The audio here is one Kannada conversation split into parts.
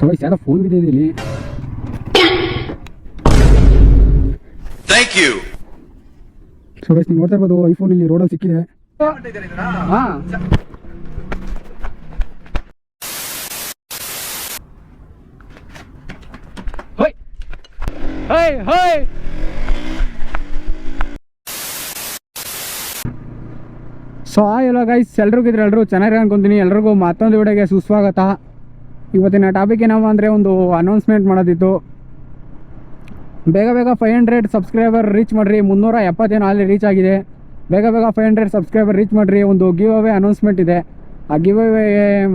ಸೊ ಯಾರೋ ಫೋನ್ ಬಿದ್ದಿದೆ ಇಲ್ಲಿ ಥ್ಯಾಂಕ್ ಯು ಸೊ ನೀವು ನೋಡ್ತಾ ಇರ್ಬೋದು ಐಫೋನ್ ಇಲ್ಲಿ ರೋಡಲ್ಲಿ ಸಿಕ್ಕಿದೆ. ಹಾಂ. Hey, hey! ಹೋಯ್ ಸೊ ಎಲ್ಲ ಗೈಸ್ ಎಲ್ರಿಗೂ ಇದ್ರೆ ಎಲ್ಲರೂ ಚೆನ್ನಾಗಿ ಅನ್ಕೊಂತೀನಿ. ಎಲ್ರಿಗೂ ಮತ್ತೊಂದು ವಿಡಿಯೋಗೆ ಸುಸ್ವಾಗತ. ಇವತ್ತಿನ ಟಾಪಿಕ್ ಏನಪ್ಪ ಅಂದರೆ ಒಂದು ಅನೌನ್ಸ್ಮೆಂಟ್ ಮಾಡೋದಿತ್ತು. ಬೇಗ ಬೇಗ ಫೈವ್ ಹಂಡ್ರೆಡ್ ಸಬ್ಸ್ಕ್ರೈಬರ್ ರೀಚ್ ಮಾಡಿರಿ. ಮುನ್ನೂರ ಎಪ್ಪತ್ತೇನು ಆಲ್ರೆಡಿ ರೀಚ್ ಆಗಿದೆ. ಬೇಗ ಬೇಗ ಫೈವ್ ಹಂಡ್ರೆಡ್ ಸಬ್ಸ್ಕ್ರೈಬರ್ ರೀಚ್ ಮಾಡಿರಿ. ಒಂದು ಗಿವ್ ಅವೇ ಅನೌನ್ಸ್ಮೆಂಟ್ ಇದೆ. ಆ ಗಿವ್ ಅವೇ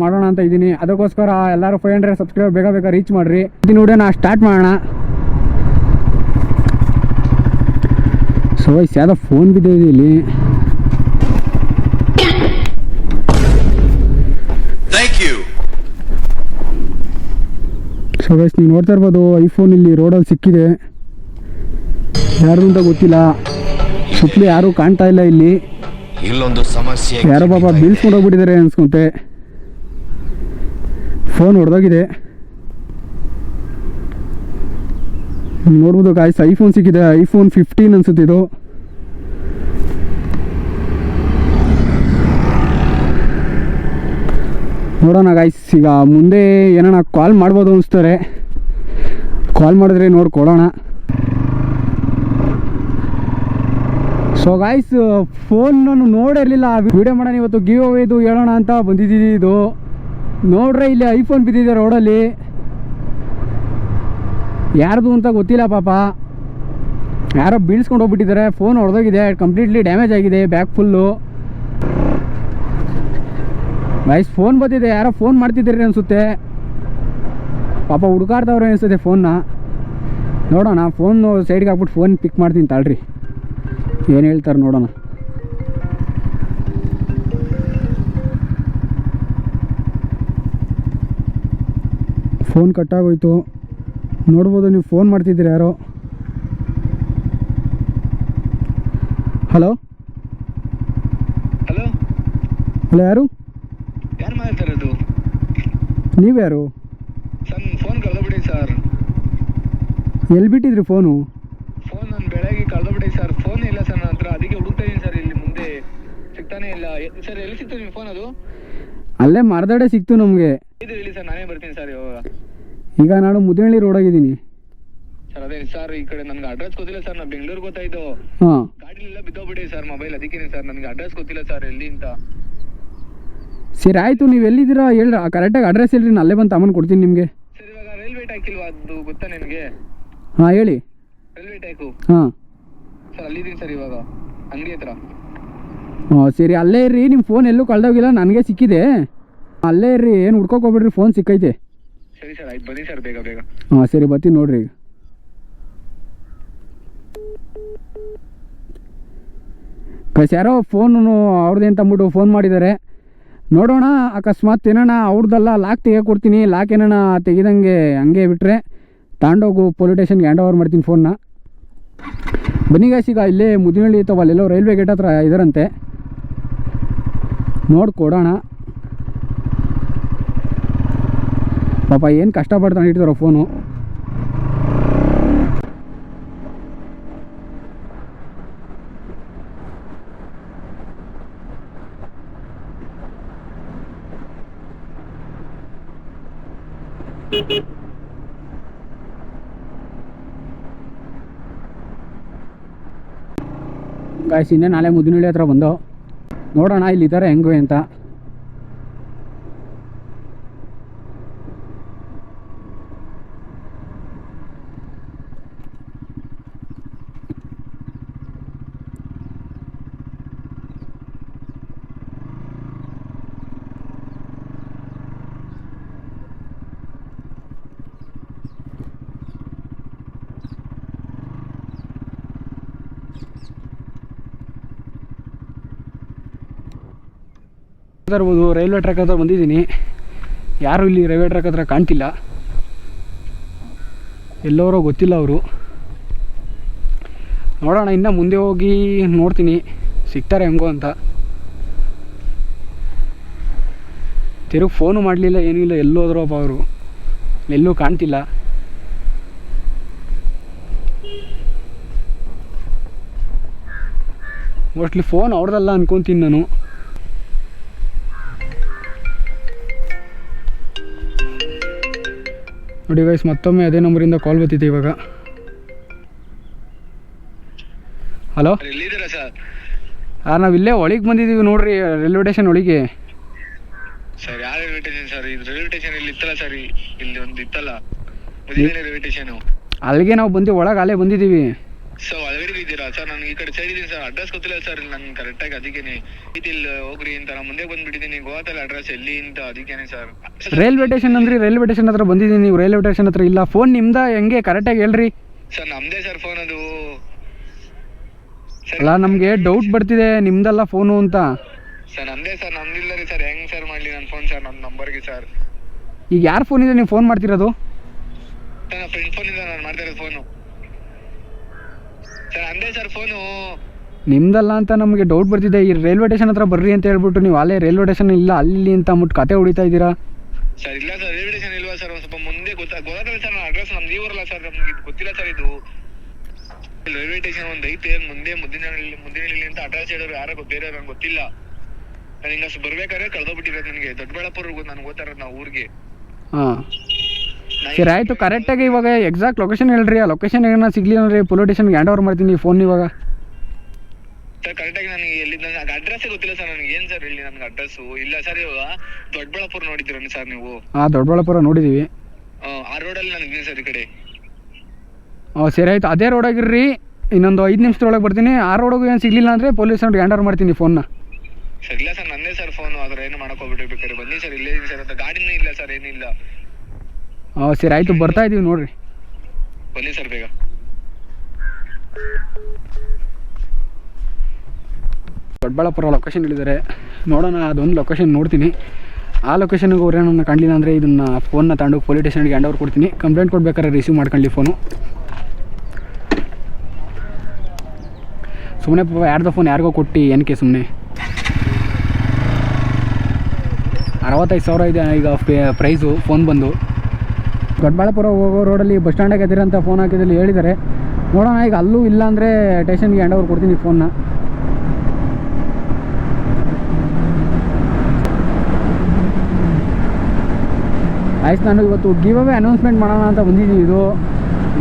ಮಾಡೋಣ ಅಂತ ಇದ್ದೀನಿ. ಅದಕ್ಕೋಸ್ಕರ ಎಲ್ಲರೂ ಫೈವ್ ಹಂಡ್ರೆಡ್ ಸಬ್ಸ್ಕ್ರೈಬರ್ ಬೇಗ ಬೇಗ ರೀಚ್ ಮಾಡಿರಿ. ಇದನ್ನು ನೋಡಿ ನಾ ಸ್ಟಾರ್ಟ್ ಮಾಡೋಣ. ಸೊ ವೈಸ್ ಯಾವುದೋ ಫೋನ್ ಬಿದ್ದಿದೆ ಇಲ್ಲಿ. ಸೊ ಗೈಸ್ ನೀವು ನೋಡ್ತಾ ಇರ್ಬೋದು ಐಫೋನ್ ಇಲ್ಲಿ ರೋಡಲ್ಲಿ ಸಿಕ್ಕಿದೆ. ಯಾರು ಅಂತ ಗೊತ್ತಿಲ್ಲ. ಸುತ್ತಲೂ ಯಾರೂ ಕಾಣ್ತಾ ಇಲ್ಲ ಇಲ್ಲಿ. ಇಲ್ಲೊಂದು ಸಮಸ್ಯೆ ಯಾರೋ ಪಾಪ ಬೀಳ್ಸ್ಕೊಂಡು ಹೋಗ್ಬಿಟ್ಟಿದ್ದಾರೆ ಅನ್ಸ್ಕೊಂತೆ. ಫೋನ್ ಹೊಡೆದೋಗಿದೆ. ನೋಡ್ಬೋದು ಗಾಯ್ಸ್ ಐಫೋನ್ ಸಿಕ್ಕಿದೆ ಐಫೋನ್ ಫಿಫ್ಟೀನ್ ಅನ್ಸುತ್ತೆ ನೋಡೋಣ ಗಾಯ್ಸ್ ಈಗ ಮುಂದೆ ಏನೋ ಕಾಲ್ ಮಾಡ್ಬೋದು ಅನಿಸ್ತಾರೆ ಕಾಲ್ ಮಾಡಿದ್ರೆ ನೋಡಿ ಕೊಡೋಣ. ಸೊ ಗಾಯ್ಸ್ ಫೋನ್ ನಾನು ನೋಡಿರಲಿಲ್ಲ. ವಿಡಿಯೋ ಮಾಡೋಣ ಇವತ್ತು ಗಿವ್ ಅವೇದು ಹೇಳೋಣ ಅಂತ ಬಂದಿದ್ದೀವಿ ಇದು. ನೋಡ್ರೆ ಇಲ್ಲಿ ಐಫೋನ್ ಬಿದ್ದಿದೆ ರೋಡಲ್ಲಿ. ಯಾರ್ದು ಅಂತ ಗೊತ್ತಿಲ್ಲ ಪಾಪ. ಯಾರೋ ಬೀಳ್ಸ್ಕೊಂಡು ಹೋಗ್ಬಿಟ್ಟಿದ್ದಾರೆ. ಫೋನ್ ಹೊಡೆದೋಗಿದೆ ಕಂಪ್ಲೀಟ್ಲಿ ಡ್ಯಾಮೇಜ್ ಆಗಿದೆ ಬ್ಯಾಕ್ ಫುಲ್ಲು ಗೈಸ್ ಫೋನ್ ಬಂದಿದೆ. ಯಾರೋ ಫೋನ್ ಮಾಡ್ತಿದ್ದೀರಿ ಅನಿಸುತ್ತೆ. ಪಾಪ ಹುಡುಕಾಡ್ದವ್ರೆ ಅನಿಸುತ್ತೆ ಫೋನ್ನ ನೋಡೋಣ ಫೋನು ಸೈಡ್ಗೆ ಹಾಕ್ಬಿಟ್ಟು ಫೋನ್ ಪಿಕ್ ಮಾಡ್ತೀನಿ ತಾಳ್ರಿ. ಏನು ಹೇಳ್ತಾರೆ ನೋಡೋಣ. ಫೋನ್ ಕಟ್ಟಾಗೋಯ್ತು ನೋಡ್ಬೋದು ನೀವು ಫೋನ್ ಮಾಡ್ತಿದ್ದೀರಿ ಯಾರೋ? ಹಲೋ ಹಲೋ ಹಲೋ ಯಾರು? ಯಾರು ಮಾತಾಡ್ತಿರೋದು ನೀವು ಯಾರು ಸರ್ ಫೋನ್ ಕಳೆದ್ಬಿಡಿ ಸರ್. ಎಲ್ಲಿ ಬಿಟ್ಟಿದ್ರಿ ಫೋನು ಫೋನ್ ನಾನು ಬೆಳಗ್ಗೆ ಕಳೆದ್ಬಿಡಿ ಸರ್. ಫೋನ್ ಇಲ್ಲ ಸರ್ ನನ್ನ ಹತ್ರ. ಅದಕ್ಕೆ ಹುಡುಕ್ತಾ ಇದೀನಿ ಸರ್ ಇಲ್ಲಿ ಮುಂದೆ. ಸಿಗ್ತಾನೆ ಇಲ್ಲ. ಎ- ಸರ್ ಎಲ್ಲಿ ಸಿಕ್ತು ನಿಮ್ಮ ಫೋನ್ ಅದು? ಅಲ್ಲೇ ಮರದಡೆ ಸಿಕ್ತು ನಮಗೆ. ಇದು ಇಲ್ಲಿ ಸರ್ ನಾನೇ ಬರ್ತೀನಿ ಸರ್ ಇವಾಗ. ಈಗ ನಾನು ಮುದಿನಳ್ಳಿ ರೋಡಾಗಿದ್ದೀನಿ ಸರ್ ಅದೇ ಸರ್ ಈ ಕಡೆ ನನಗೆ ಅಡ್ರೆಸ್ ಗೊತ್ತಿಲ್ಲ ಸರ್ ನಾನು ಬೆಂಗಳೂರು ಗೊತ್ತಾಯ್ತು ಹಾಂ. ಗಾಡಿಲೆಲ್ಲ ಬಿದ್ದೋಗ್ಬಿಡಿ ಸರ್ ಮೊಬೈಲ್ ಅದಕ್ಕೆ ಸರ್ ನನಗೆ ಅಡ್ರೆಸ್ ಗೊತ್ತಿಲ್ಲ ಸರ್ ಎಲ್ಲಿ ಅಂತ. ಸರಿ ಆಯಿತು ನೀವು ಎಲ್ಲಿದ್ದೀರಾ? ಹೇಳ್ರಿ ಕರೆಕ್ಟಾಗಿ ಅಡ್ರೆಸ್ ಹೇಳ್ರಿ ನಾನು ಅಲ್ಲೇ ಬಂದು ತಮ್ಮನ್ನು ಕೊಡ್ತೀನಿ ನಿಮಗೆ. ಸರ್ ಇವಾಗ ರೈಲ್ವೆ ಟ್ಯಾಕ್ ಇಲ್ವಾ ಅದು ಗೊತ್ತಾ ನಿನಗೆ ಹಾಂ ಹೇಳಿ. ರೈಲ್ವೆ ಟ್ಯಾಕು ಹಾಂ. ಸರ್ ಅಲ್ಲಿದ್ದೀನಿ ಸರ್ ಇವಾಗ ಅಂಗಡಿ ಹತ್ರ. ಹಾಂ ಸರಿ ಅಲ್ಲೇ ಇರ್ರಿ ನಿಮ್ಮ ಫೋನ್ ಎಲ್ಲೂ ಕಳ್ದೋಗಿಲ್ಲ ನನಗೆ ಸಿಕ್ಕಿದೆ. ಅಲ್ಲೇ ಇರ್ರಿ ಏನು ಹುಡ್ಕೋಕೆ ಹೋಗ್ಬೇಡ್ರಿ ಫೋನ್ ಸಿಕ್ಕೈತೆ. ಸರಿ ಸರ್ ಆಯ್ತು ಬನ್ನಿ ಸರ್ ಬೇಗ ಬೇಗ. ಹಾಂ ಸರಿ ಬರ್ತೀನಿ ನೋಡ್ರಿ ಈಗ. ಫೋನ್ ಯಾರೋ ಫೋನು ಅವ್ರದ್ದು ಅಂತ ಅಂದ್ಬಿಟ್ಟು ಫೋನ್ ಮಾಡಿದ್ದಾರೆ ನೋಡೋಣ, ಅಕಸ್ಮಾತ್ ಏನಣ್ಣ ಅವ್ರದ್ದೆಲ್ಲ ಲಾಕ್ ತೆಗೆ ಕೊಡ್ತೀನಿ ಲಾಕ್ ಏನಣ್ಣ ತೆಗಿದಂಗೆ ಹಂಗೆ ಬಿಟ್ಟರೆ ತಾಂಡೋಗು ಪೊಲೀಸ್ ಸ್ಟೇಷನ್ಗೆ ಹ್ಯಾಂಡ್ ಓವರ್ ಮಾಡ್ತೀನಿ ಫೋನ್ನ ಬನ್ನಿ ಗಾಯ್ಸ್ ಈಗ ಇಲ್ಲೇ ಮುದಿನಳ್ಳಿ ಅಥವಾ ಅಲ್ಲೆಲ್ಲೋ ರೈಲ್ವೆ ಗೇಟ್ ಹತ್ರ ಇದರಂತೆ. ನೋಡಿ ಕೊಡೋಣ ಪಾಪ ಏನು ಕಷ್ಟಪಡ್ತಾನೆ ಇಟ್ಟಿದಾರೋ ಫೋನು ಗಾಯ್ಸ್ ಇನ್ನೇ ನಾಳೆ ಮುದಿನಳ್ಳಿ ಹತ್ರ ಬಂದು ನೋಡೋಣ ಇಲ್ಲಿ ಇದ್ದಾರೆ ಹೆಂಗೆ ಅಂತ. ಇರ್ಬೋದು ರೈಲ್ವೆ ಟ್ರ್ಯಾಕ್ ಹತ್ರ ಬಂದಿದ್ದೀನಿ. ಯಾರು ಇಲ್ಲಿ ರೈಲ್ವೆ ಟ್ರ್ಯಾಕ್ ಹತ್ರ ಕಾಣ್ತಿಲ್ಲ. ಎಲ್ಲವರೋ ಗೊತ್ತಿಲ್ಲ ಅವರು. ನೋಡೋಣ, ಇನ್ನು ಮುಂದೆ ಹೋಗಿ ನೋಡ್ತೀನಿ. ಸಿಗ್ತಾರೆ ಹೆಂಗೋ ಅಂತ. ತಿರುಗಿ ಫೋನು ಮಾಡಲಿಲ್ಲ, ಏನೂ ಇಲ್ಲ ಎಲ್ಲೋದ್ರಪ್ಪ ಅವರು. ಎಲ್ಲೂ ಕಾಣ್ತಿಲ್ಲ. ಮೋಸ್ಟ್ಲಿ ಫೋನ್ ಅವ್ರದ್ದಲ್ಲ ಅನ್ಕೊಂತೀನಿ ನಾನು. ನೋಡಿ ಗೈಸ್ ಮತ್ತೊಮ್ಮೆ ಅದೇ ನಂಬರಿಂದ ಕಾಲ್ ಬರ್ತಿದೆ ಇವಾಗ. ಹಲೋ ಹಾಂ ನಾವು ಇಲ್ಲೇ ಒಳಗೆ ಬಂದಿದ್ದೀವಿ ನೋಡ್ರಿ ರೈಲ್ವೆ ಸ್ಟೇಷನ್ ಒಳಗೆ. ಸರ್ ಯಾವ ರೈಲ್ವೆ ಸ್ಟೇಷನ್ ಸರ್? ಇದು ರೈಲ್ವೆ ಸ್ಟೇಷನ್ ಇಲ್ಲಿ ಇತ್ತಲ್ಲ ಸರ್? ಇಲ್ಲಿ ಒಂದು ಇತ್ತಲ್ಲ? ರೈಲ್ವೆ ಸ್ಟೇಷನ್ ಅಲ್ಲಿಗೆ ನಾವು ಬಂದು ಒಳಗೆ ಅಲ್ಲೇ ಬಂದಿದ್ದೀವಿ ಸೊ ಒಳಗಡೆ ಇದ್ದೀರಾ ಸರ್ ನಾನು ಈ ಕಡೆ ಸೇರಿದ್ದೀನಿ ಸರ್ ಅಡ್ರೆಸ್ ಗೊತ್ತಿಲ್ಲ ಸರ್ ನನ್ಗೆ ಕರೆಕ್ಟಾಗಿ ಅದಕ್ಕೇನೆ. ಇಲ್ಲಿ ಹೋಗ್ರಿ ಅಂತ ನಾನು ಮುಂದೆ ಬಂದ್ಬಿಟ್ಟಿದ್ದೀನಿ. ಗೋವಾದಲ್ಲಿ ಅಡ್ರೆಸ್ ಎಲ್ಲಿ ಅಂತ ಅದಕ್ಕೇನೆ ಸರ್ ರೈಲ್ವೆ ಸ್ಟೇಷನ್ ಅಂದ್ರೆ ರೈಲ್ವೆ ಸ್ಟೇಷನ್ ಹತ್ರ ಬಂದಿದ್ದೀನಿ ನೀವು. ರೈಲ್ವೆ ಸ್ಟೇಷನ್ ಹತ್ರ ಇಲ್ಲ. ಫೋನ್ ನಿಮ್ದ ಹೆಂಗೆ? ಕರೆಕ್ಟಾಗಿ ಹೇಳ್ರಿ. ಸರ್ ನಮ್ದೇ ಸರ್ ಫೋನ್ ಅದು. ಅಲ್ಲ ನಮಗೆ ಡೌಟ್ ಬರ್ತಿದೆ. ನಿಮ್ದಲ್ಲ ಫೋನು ಅಂತ. ಸರ್ ನಮ್ದೇ ಸರ್ ನಮ್ದಿಲ್ಲ ರೀ ಸರ್ ಹೆಂಗ್ ಸರ್ ಮಾಡ್ಲಿ ನನ್ನ ಫೋನ್ ಸರ್ ನನ್ನ ನಂಬರ್ಗೆ ಸರ್ ಈಗ ಯಾರ ಫೋನ್ ಇದೆ? ನೀವು ಫೋನ್ ಮಾಡ್ತಿರೋದು? ನನ್ನ ಫ್ರೆಂಡ್ ಫೋನಿಂದ ನಾನು ಮಾಡ್ತಾ ಇರೋದು ಫೋನು ಸರ್ ಅಂದೇ ಸರ್ ಫೋನು. ನಿಮ್ದಲ್ಲ ಅಂತ ನಮಗೆ ಡೌಟ್ ಬರ್ತಿದೆ. ಈ ರೈಲ್ವೆ ಸ್ಟೇಷನ್ ಹತ್ರ ಬರ್ರಿ ಅಂತ ಹೇಳ್ಬಿಟ್ಟು ನೀವು ಅಲ್ಲೇ ರೈಲ್ವೆ ಸ್ಟೇಷನ್ ಇಲ್ಲ ಅಲ್ಲಿ ಅಂತ ಅಂದ್ಬಿಟ್ಟು ಕತೆ ಹೊಡಿತಾ ಇದ್ದೀರಾ? ಸರ್ ಇಲ್ಲ ಸರ್ ರೈಲ್ವೆ ಸ್ಟೇಷನ್ ಇಲ್ವಾ ಸರ್? ಒಂದು ಸ್ವಲ್ಪ ಮುಂದೆ ಗೊತ್ತಾ ಗೊತ್ತಾಗಲ್ಲ ಸರ್ ನನ್ನ ಅಡ್ರೆಸ್ ನಮ್ದು ಇವರಲ್ಲ ಸರ್ ನಮ್ಗೆ ಇದು ಗೊತ್ತಿಲ್ಲ ಸರ್ ಇದು. ರೈಲ್ವೆ ಸ್ಟೇಷನ್ ಒಂದು ಐತೆ ಮುಂದೆ ಮುದ್ದಿನ ಮುದ್ದಿನಹಳ್ಳಿ ಅಂತ ಅಡ್ರೆಸ್ ಹೇಳೋರು ಯಾರೋ ಬೇರೆ ನಂಗೆ ಗೊತ್ತಿಲ್ಲ. ನಾನು ಹಿಂಗ ಬರ್ಬೇಕಾದ್ರೆ ಕಳ್ದೋಗ್ಬಿಟ್ಟಿರೋದು ನನಗೆ. ದೊಡ್ಡಬಳ್ಳಾಪುರ ನಾನು ಓದ್ತಾ ಇರೋದು ನಾವು ಊರಿಗೆ. ಹಾಂ. ಸರಿ ಆಯಿತು ಕರೆಕ್ಟಾಗಿ ಇವಾಗ ಎಕ್ಸಾಕ್ಟ್ ಲೊಕೇಶನ್ ಹೇಳ್ರಿ ಆ ಲೊಕೇಶನ್ ಏನೋ ಸಿಗ್ಲಿಲ್ಲ ಅಂದರೆ ಪೊಲೀಸ್ ಸ್ಟೇಷನ್ಗೆ ಹ್ಯಾಂಡ್ ಓವರ್ ಮಾಡ್ತೀನಿ ಫೋನ್ ಇವಾಗ. ಸರ್ ಕರೆಕ್ಟಾಗಿ ನನಗೆ ಎಲ್ಲಿ ನನಗೆ ಅಡ್ರೆಸ್ ಗೊತ್ತಿಲ್ಲ ಸರ್ ನನಗೆ ಏನು ಸರ್ ಇಲ್ಲಿ ನನಗೆ ಅಡ್ರೆಸ್ಸು ಇಲ್ಲ ಸರ್ ಇವಾಗ ದೊಡ್ಡಬಳ್ಳಾಪುರ ನೋಡಿದ್ದೀರ ಸರ್ ನೀವು? ಹಾಂ ದೊಡ್ಡಬಳ್ಳಾಪುರ ನೋಡಿದ್ದೀವಿ ಆ, ಆ ರೋಡಲ್ಲಿ ನನಗೆ ಸರ್ ಈ ಕಡೆ. ಹಾಂ ಸರಿ ಆಯಿತು. ಅದೇ ರೋಡಾಗಿರ್ರಿ ಇನ್ನೊಂದು ಐದು ನಿಮಿಷದೊಳಗೆ ಬರ್ತೀನಿ. ಆ ರೋಡಿಗೆ ಏನು ಸಿಗ್ಲಿಲ್ಲ ಅಂದರೆ ಪೊಲೀಸ್ ಸ್ಟೇಷನ್ಗೆ ಹ್ಯಾಂಡ್ ಓವರ್ ಮಾಡ್ತೀನಿ ಫೋನ್ನ ಸರ್ ಇಲ್ಲ ಸರ್ ನನ್ನೇ ಸರ್ ಫೋನ್ ಆದ್ರೆ ಏನು ಮಾಡಕ್ ಹೋಗ್ಬಿಟ್ಟು ಬೇಕಾದ್ರೆ ಬನ್ನಿ ಸರ್ ಇಲ್ಲೇ ಇದೀನಿ ಸರ್ ಅಂತ ಗಾಡಿನೂ ಇಲ್ಲ ಸರ್ ಏನಿಲ್ಲ. ಹಾಂ ಸರಿ ಆಯಿತು ಬರ್ತಾ ಇದ್ದೀವಿ ನೋಡಿರಿ. ಬನ್ನಿ ಸರ್ ಬೇಗ. ದೊಡ್ಡಬಳ್ಳಾಪುರ ಲೊಕೇಶನ್ ಹೇಳಿದ್ದಾರೆ. ನೋಡೋಣ ಅದೊಂದು ಲೊಕೇಶನ್ ನೋಡ್ತೀನಿ. ಆ ಲೊಕೇಶನ್ಗೆ ಅವ್ರು ಏನನ್ನ ಕಂಡಿಲ್ಲ ಅಂದರೆ ಇದನ್ನು ಫೋನ್ನ ತಗೊಂಡು ಪೊಲೀಸ್ ಸ್ಟೇಷನ್ಗೆ ಹ್ಯಾಂಡ್ ಓವರ್ ಕೊಡ್ತೀನಿ. ಕಂಪ್ಲೇಂಟ್ ಕೊಡ್ಬೇಕಾದ್ರೆ ರಿಸೀವ್ ಮಾಡ್ಕೊಳ್ಳಿ ಫೋನು ಸುಮ್ಮನೆ ಪಾಪ ಯಾರ್ದೋ ಫೋನ್ ಯಾರಿಗೋ ಕೊಟ್ಟು ಏನಕ್ಕೆ ಸುಮ್ಮನೆ ಅರವತ್ತೈದು ಸಾವಿರ ಇದೆ ಈಗ ಪ್ರೈಸು ಫೋನ್ ಬಂದು. ದೊಡ್ಡಬಳ್ಳಾಪುರ ಹೋಗೋ ರೋಡಲ್ಲಿ ಬಸ್ ಸ್ಟ್ಯಾಂಡಾಗ ಅಂತ ಫೋನ್ ಹಾಕಿದಲ್ಲಿ ಹೇಳಿದ್ದಾರೆ. ನೋಡೋಣ, ಈಗ ಅಲ್ಲೂ ಇಲ್ಲ ಅಂದರೆ ಸ್ಟೇಷನ್ಗೆ ಹ್ಯಾಂಡ್ ಓವರ್ ಕೊಡ್ತೀನಿ ಫೋನ್ನ ಆಯ್ತು ನಾನು ಇವತ್ತು ಗಿವ್ ಅವೇ ಅನೌನ್ಸ್ಮೆಂಟ್ ಮಾಡೋಣ ಅಂತ ಬಂದಿದ್ದೀವಿ ಇದು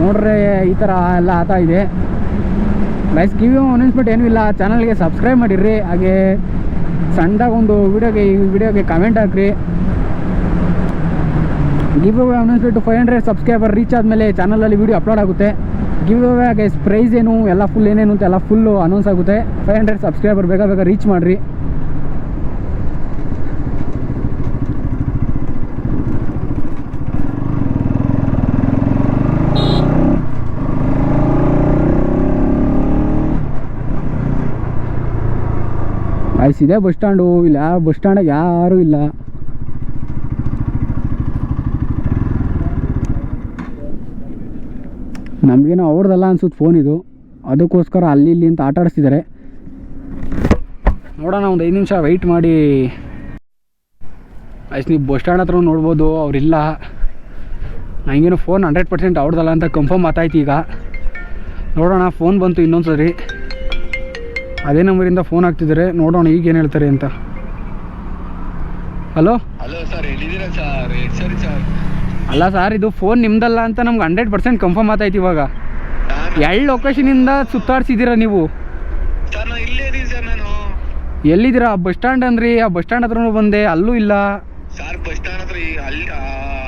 ನೋಡ್ರೆ ಈ ಥರ ಎಲ್ಲ ಆಗ್ತಾ ಇದೆ. ಗೈಸ್ ಗಿವ್ ಅವೇ ಅನೌನ್ಸ್ಮೆಂಟ್ ಏನೂ ಇಲ್ಲ. ಚಾನಲ್ಗೆ ಸಬ್ಸ್ಕ್ರೈಬ್ ಮಾಡಿರ್ರಿ. ಹಾಗೆ ಸಣ್ಣದಾಗ ಒಂದು ವಿಡಿಯೋಗೆ ಈ ವಿಡಿಯೋಗೆ ಕಮೆಂಟ್ ಹಾಕ್ರಿ. Give away announcement five hundred subscriber reach ಆದಮೇಲೆ ಚಾನಲಲ್ಲಿ ವಿಡಿಯೋ ಅಪ್ಲೋಡ್ ಆಗುತ್ತೆ. ಗಿವ್ ಅವೇ ಗೈಸ್ ಪ್ರೈಸ್ ಏನು, ಎಲ್ಲ ಫುಲ್ ಏನೇನು ಅಂತ ಎಲ್ಲ ಫುಲ್ಲು ಅನೌನ್ಸ್ ಆಗುತ್ತೆ. ಫೈವ್ ಹಂಡ್ರೆಡ್ ಸಬ್ಸ್ಕ್ರೈಬರ್ ಬೇಗ ಬೇಗ ರೀಚ್ ಮಾಡಿರಿ. ಐಸ್ ಇದೆ ಬಸ್ ಸ್ಟ್ಯಾಂಡು ಇಲ್ಲಿ ಯಾವ ಬಸ್ ಸ್ಟ್ಯಾಂಡಾಗ ಯಾರೂ ಇಲ್ಲ. ನಮಗೇನೋ ಅವ್ರದ್ದಲ್ಲ ಅನ್ಸುತ್ತೆ ಫೋನ್ ಇದು. ಅದಕ್ಕೋಸ್ಕರ ಅಲ್ಲಿ ಇಲ್ಲಿ ಅಂತ ಆಟ ಆಡಿಸ್ತಿದ್ದಾರೆ ನೋಡೋಣ, ಒಂದು ಐದು ನಿಮಿಷ ವೆಯ್ಟ್ ಮಾಡಿ. ಆಯ್ತು ನೀವು ಬಸ್ ಸ್ಟ್ಯಾಂಡ್ ಹತ್ರ ನೋಡ್ಬೋದು, ಅವರಿಲ್ಲ. ನನಗೇನು ಫೋನ್ ಹಂಡ್ರೆಡ್ ಪರ್ಸೆಂಟ್ ಅವ್ರದ್ದಲ್ಲ ಅಂತ ಕನ್ಫರ್ಮ್ ಆತಾಯ್ತು ಈಗ. ನೋಡೋಣ ಫೋನ್ ಬಂತು ಇನ್ನೊಂದು ಸರಿ ಅದೇ ನಂಬರಿಂದ ಫೋನ್ ಹಾಕ್ತಿದ್ದಾರೆ ನೋಡೋಣ, ಈಗ ಏನು ಹೇಳ್ತಾರೆ ಅಂತ. ಹಲೋ ಹಲೋ ಸರ್ ಸರ್ ಸರಿ ಸರ್ ಅಲ್ಲ ಸರ್ ಇದು ಫೋನ್ ನಿಮ್ದಲ್ಲ ಅಂತ ನಮ್ಗೆ ಹಂಡ್ರೆಡ್ ಪರ್ಸೆಂಟ್ ಕನ್ಫರ್ಮ್ ಆತೈತಿ ಇವಾಗ. ಎಳ್ಳು ಲೊಕೇಶನ್ ಇಂದ ಸುತ್ತಾಡ್ಸಿದ್ದೀರಾ ನೀವು? ಎಲ್ಲಿದ್ದೀರಾ? ಬಸ್ ಸ್ಟ್ಯಾಂಡ್ ಅಂದ್ರಿ. ಆ ಬಸ್ ಸ್ಟ್ಯಾಂಡ್ ಹತ್ರನೂ ಬಂದೆ. ಅಲ್ಲೂ ಇಲ್ಲ. ಸರ್ ಬಸ್ ಸ್ಟ್ಯಾಂಡ್ ಹತ್ರ ಈ ಅಲ್ಲಿ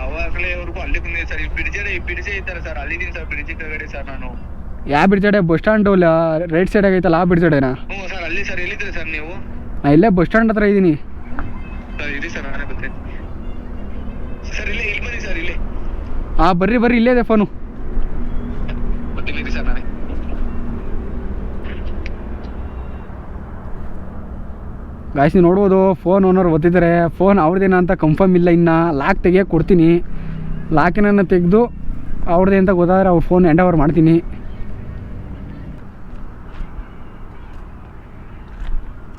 ಅವಾಗಲೇವರೆಗೂ ಅಲ್ಲಿ ಬಂದಿದೆ ಸರ್ ಈ ಬ್ರಿಡ್ಜ್ ಈ ಬ್ರಿಡ್ಜೇ ಇದ್ದಾರೆ ಸರ್ ಅಲ್ಲಿದ್ದೀನಿ ಸರ್ ಬ್ರಿಡ್ಜ್ ಕೆಳಗಡೆ ಸರ್ ನಾನು. ಯಾವ ಬ್ರಿಡ್ಜ್ ಸೈಡೆ ಬಸ್ ಸ್ಟ್ಯಾಂಡ್ ರೈಟ್ ಸೈಡ್ ಆಗೈತಲ್ಲ ಆ ಹ್ಞೂ ಸರ್ ಅಲ್ಲಿ ಸರ್ ಎಲ್ಲಿದ್ದೀರಾ ಸರ್ ನೀವು? ನಾ ಇಲ್ಲೇ ಬಸ್ ಸ್ಟ್ಯಾಂಡ್ ಹತ್ರ ಇದ್ದೀನಿ ಸರ್ ಇರಿ ಸರ್ ನಾನೇ ಬರ್ತೀನಿ ಸರ್ ಇಲ್ಲೇ ಇಲ್ಲಿ ಬನ್ನಿ ಸರ್ ಇಲ್ಲೇ. ಹಾಂ ಬರ್ರಿ ಬರ್ರಿ ಇಲ್ಲೇ ಇದೆ ಫೋನು ಬರ್ತೀನಿ ಸರ್ ನಾನೇ. ಗಾಯ್ಸ್ ನೀವು ನೋಡ್ಬೋದು ಫೋನ್ ಓನರ್ ಒತ್ತಿದ್ದಾರೆ ಫೋನ್ ಅವ್ರದ್ದೇನ ಅಂತ ಕನ್ಫರ್ಮ್ ಇಲ್ಲ ಇನ್ನು. ಲಾಕ್ ತೆಗಿಯೋಕೆ ಕೊಡ್ತೀನಿ. ಲಾಕಿನ ತೆಗೆದು ಅವ್ರದ್ದೇ ಅಂತ ಗೊತ್ತಾದ್ರೆ ಅವ್ರ ಫೋನ್ ಹ್ಯಾಂಡ್ ಓವರ್ ಮಾಡ್ತೀನಿ.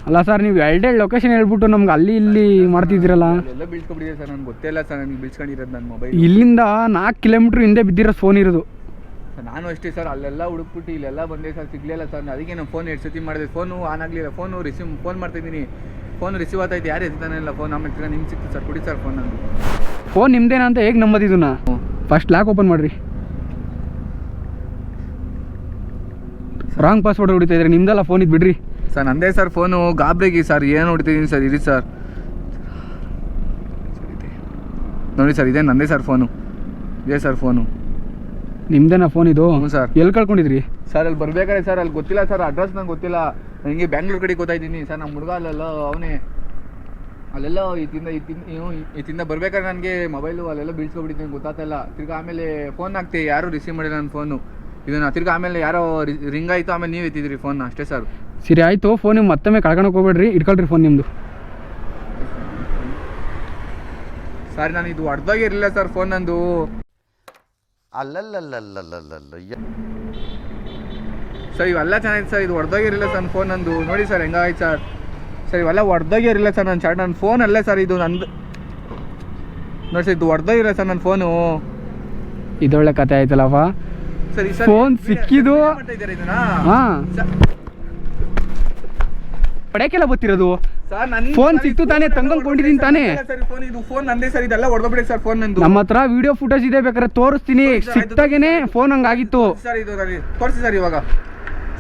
ಅಲ್ಲ ಸರ್ ನೀವು ಎರಡೆರಡು ಲೊಕೇಶನ್ ಹೇಳ್ಬಿಟ್ಟು ನಮ್ಗೆ ಅಲ್ಲಿ ಇಲ್ಲಿ ಮಾಡ್ತಿದ್ದೀರಲ್ಲ? ಎಲ್ಲ ಬೀಳ್ಸ್ಕೊಬಿಟ್ಟಿದೆ ಸರ್ ನನಗೆ ಗೊತ್ತೇ ಇಲ್ಲ ಸರ್ ನನಗೆ ಬೀಳ್ಸ್ಕೊಂಡಿರೋದು ನನ್ನ ಮೊಬೈಲ್ ಇಲ್ಲಿಂದ ನಾಲ್ಕು ಕಿಲೋಮೀಟ್ರ್ ಹಿಂದೆ ಬಿದ್ದಿರೋ ಫೋನ್ ಇರೋದು. ನಾನು ಅಷ್ಟೇ ಸರ್ ಅಲ್ಲೆಲ್ಲ ಹುಡುಕ್ಬಿಟ್ಟು ಇಲ್ಲೆಲ್ಲ ಬಂದೆ ಸರ್ ಸಿಗ್ಲಿಲ್ಲ ಸರ್ ಅದಕ್ಕೆ ನಾನು ಫೋನ್ ಎರಡು ಸತಿ ಮಾಡಿದೆ. ಫೋನು ಆನ್ ಆಗಲಿಲ್ಲ ಫೋನು ರಿಸೀವ್ ಫೋನ್ ಮಾಡ್ತಿದ್ದೀನಿ. ಫೋನ್ ರಿಸೀವ್ ಆಗ್ತೈತೆ ಯಾರು ಎತ್ತಾನೆ ಇಲ್ಲ ಫೋನ್ ಆಮೇಲೆ ನಿಮ್ಗೆ ಸಿಕ್ತು ಸರ್ ಕೊಡಿ ಸರ್ ಫೋನ್ ನನಗೆ ಫೋನ್ ನಿಮ್ದೇನಾ ಅಂತ ಹೇಗೆ ನಾ? ಫಸ್ಟ್ ಲಾಕ್ ಓಪನ್ ಮಾಡಿರಿ. ರಾಂಗ್ ಪಾಸ್ವರ್ಡ್ ಹೊಡಿತಾ ಇದ್ರೆ ನಿಮ್ದೆಲ್ಲ ಫೋನ್ ಇದ್ದು ಬಿಡ್ರಿ. ಸರ್ ನಂದೇ ಸರ್ ಫೋನು. ಗಾಬ್ರಿಗೆ ಸರ್ ಏನು ಹೊಡಿತಿದ್ದೀನಿ ಸರ್ ಇರಿ ಸರ್. ನೋಡಿ ಸರ್ ಇದೇ ನಂದೇ ಸರ್ ಫೋನು. ಇದೇ ಸರ್ ಫೋನು. ನಿಮ್ದೇನಾ ಫೋನ್ ಇದು? ಹ್ಞೂ ಸರ್. ಎಲ್ಲಿ ಕಳ್ಕೊಂಡಿದ್ರಿ? ಸರ್ ಅಲ್ಲಿ ಬರ್ಬೇಕಾದ್ರೆ ಸರ್ ಅಲ್ಲಿ ಗೊತ್ತಿಲ್ಲ ಸರ್ ಅಡ್ರೆಸ್ ನಂಗೆ ಗೊತ್ತಿಲ್ಲ. ನನಗೆ ಬ್ಯಾಂಗ್ಳೂರ್ ಕಡೆ ಗೊತ್ತಾಯ್ತೀನಿ ಸರ್ ನಮ್ಮ ಹುಡುಗ ಅಲ್ಲೆಲ್ಲ ಅವನೇ. ಅಲ್ಲೆಲ್ಲ ಇತ್ತಿಂದ ಇತ್ತಿಂದ ಬರ್ಬೇಕಾದ್ರೆ ನನಗೆ ಮೊಬೈಲು ಅಲ್ಲೆಲ್ಲ ಬೀಳ್ಸ್ಕೊಬಿಟ್ಟಿದ್ದೀನಿ ಗೊತ್ತಾಗ್ತಿಲ್ಲ ತಿರ್ಗಿ ಆಮೇಲೆ ಫೋನ್ ಹಾಕ್ತಿ ಯಾರೂ ರಿಸೀವ್ ಮಾಡಿಲ್ಲ ನನ್ನ ಫೋನು ಇದನ್ನು ತಿರ್ಗಿ ಆಮೇಲೆ ಯಾರೋ ರಿಂಗ್ ಆಯಿತು ಆಮೇಲೆ ನೀವು ಎತ್ತಿದ್ರಿ ಫೋನ್ ಅಷ್ಟೇ ಸರ್. ಸರಿ ಆಯಿತು ಫೋನ್ ನೀವು ಮತ್ತೊಮ್ಮೆ ಕಳ್ಕೊಳಕ್ಕೆ ಹೋಗ್ಬೇಡ್ರಿ. ಇಟ್ಕೊಳ್ರಿ ಫೋನ್ ನಿಮ್ಮದು ಸರ್ ನಾನು ಇದು ಹೊಡೆದಾಗಿರಲಿಲ್ಲ ಸರ್ ಫೋನ್ ನಂದು. ಅಲ್ಲಲ್ಲಲ್ಲಲ್ಲಲ್ಲಲ್ಲ ಸರ್ ಇವೆಲ್ಲ ಚೆನ್ನಾಗಿತ್ತು ಸರ್ ಇದು ಹೊಡೆದಾಗಿರಲಿಲ್ಲ ಸರ್ ಫೋನ್ ನಂದು. ನೋಡಿ ಸರ್ ಹೆಂಗಾಯ್ತು ಸರ್. ಸರ್ ಇವೆಲ್ಲ ಹೊಡೆದಾಗಿರಲಿಲ್ಲ ಸರ್ ನನ್ನ ಚಾರ್ಟ್ ನನ್ನ ಫೋನ್ ಅಲ್ಲೇ ಸರ್ ಇದು ನಂದು. ನೋಡಿ ಸರ್ ಇದು ಹೊಡೆದಾಗಿರಲ್ಲ ಸರ್ ನನ್ನ ಫೋನು ಇದೊಳ್ಳೆ ಕತೆ ಆಯ್ತಲ್ಲಪ್ಪ. ಸರಿ ಫೋನ್ ಸಿಕ್ಕಿದ್ದು? ಹಾಂ. ಪಡೆಯಕ್ಕೆಲ್ಲ ಗೊತ್ತಿರೋದು? ಸರ್ ನನ್ನ Phone ಸಿಕ್ತು ತಾನೇ, ತಂಗಲ್ ಕೊಂಡಿದ್ದೀನಿ ತಾನೇ? ಸರ್ ಫೋನ್ ಇದು ಫೋನ್ ನಂದೇ ಸರ್ ಇದೆಲ್ಲ ಹೊಡೆದೋಗ್ಬಿಡಿ ಸರ್ ಫೋನ್ ನಂದು. ನಮ್ಮ ಹತ್ರ ವಿಡಿಯೋ ಫುಟೇಜ್ ಇದೆ ಬೇಕಾದ್ರೆ ತೋರಿಸ್ತೀನಿ. ಸಿಕ್ತಾಗೇನೆ ಫೋನ್ ಹಂಗಾಗಿತ್ತು. ಸರ್ ಇದು ತೋರಿಸಿ ಸರ್ ಇವಾಗ.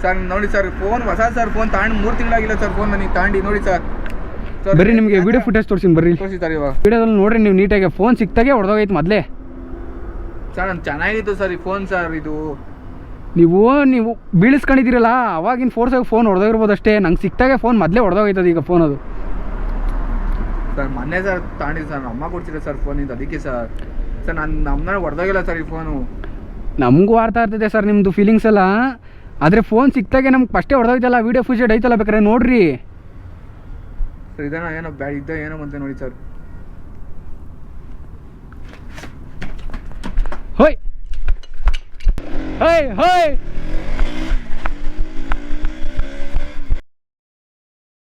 ಸರ್ ನೋಡಿ ಸರ್ ಫೋನ್ ಹೊಸ ಸರ್ ಫೋನ್ ತಗೊಂಡು ಮೂರು ತಿಂಗಳಾಗಿಲ್ಲ ಸರ್ ಫೋನ್ ನನಗೆ ತಾಂಡಿ ನೋಡಿ ಸರ್. ಬರ್ರಿ ನಿಮಗೆ ವಿಡಿಯೋ ಫುಟೇಜ್ ತೋರಿಸ್ತೀನಿ ಬರ್ರಿ ತೋರಿಸಿ ಸರ್ ಇವಾಗ. ವಿಡಿಯೋದಲ್ಲಿ ನೋಡ್ರಿ ನೀವು ನೀಟಾಗಿ ಫೋನ್ ಸಿಕ್ತಾಗೆ ಹೊಡೆದೋಗೈತೆ ಮೊದಲೇ. ಸರ್ ನಾನು ಚೆನ್ನಾಗಿತ್ತು ಸರ್ ಈ ಫೋನ್ ಸರ್ ಇದು. ನೀವು ನೀವು ಬೀಳಿಸ್ಕೊಂಡಿದ್ದೀರಲ್ಲ ಅವಾಗಿನ ಫೋರ್ಸಾಗಿ ಫೋನ್ ಹೊಡೆದೋಗಿರ್ಬೋದು ಅಷ್ಟೇ ನಂಗೆ ಸಿಕ್ತಾಗೆ ಫೋನ್ ಮೊದಲೇ ಹೊಡೆದೋಗೈತದ ಈಗ ಫೋನ್ ಅದು. ಸರ್ ಮೊನ್ನೆ ಸರ್ ತಗೊಂಡಿದ್ದು ಸರ್ ಅಮ್ಮ ಕೊಡ್ತಿಲ್ಲ ಸರ್ ಫೋನ್ ಇದು ಅದಕ್ಕೆ ಸರ್. ಸರ್ ನಾನು ನಮ್ಮನ್ನ ಹೊಡೆದೋಗಿಲ್ಲ ಸರ್ ಈ ಫೋನು ನಮಗೂ ಅರ್ಥ ಆಗ್ತದೆ ಸರ್ ನಿಮ್ಮದು ಫೀಲಿಂಗ್ಸ್ ಎಲ್ಲ. ಆದರೆ ಫೋನ್ ಸಿಕ್ತಾಗೆ ನಮ್ಗೆ ಫಸ್ಟೇ ಹೊಡೆದೋಯ್ತಲ್ಲ ವಿಡಿಯೋ ಫುಟೇಜ್ ಐತಲ್ಲ ಬೇಕಾದ್ರೆ ನೋಡ್ರಿ. ಸರ್ ಇದನ್ನ ಏನೋ ಬ್ಯಾ ಇದ್ದ ಏನೋ ಅಂತ ನೋಡಿ ಸರ್. ಹೋಯ್! ಹೋಯ್ ಹೋಯ್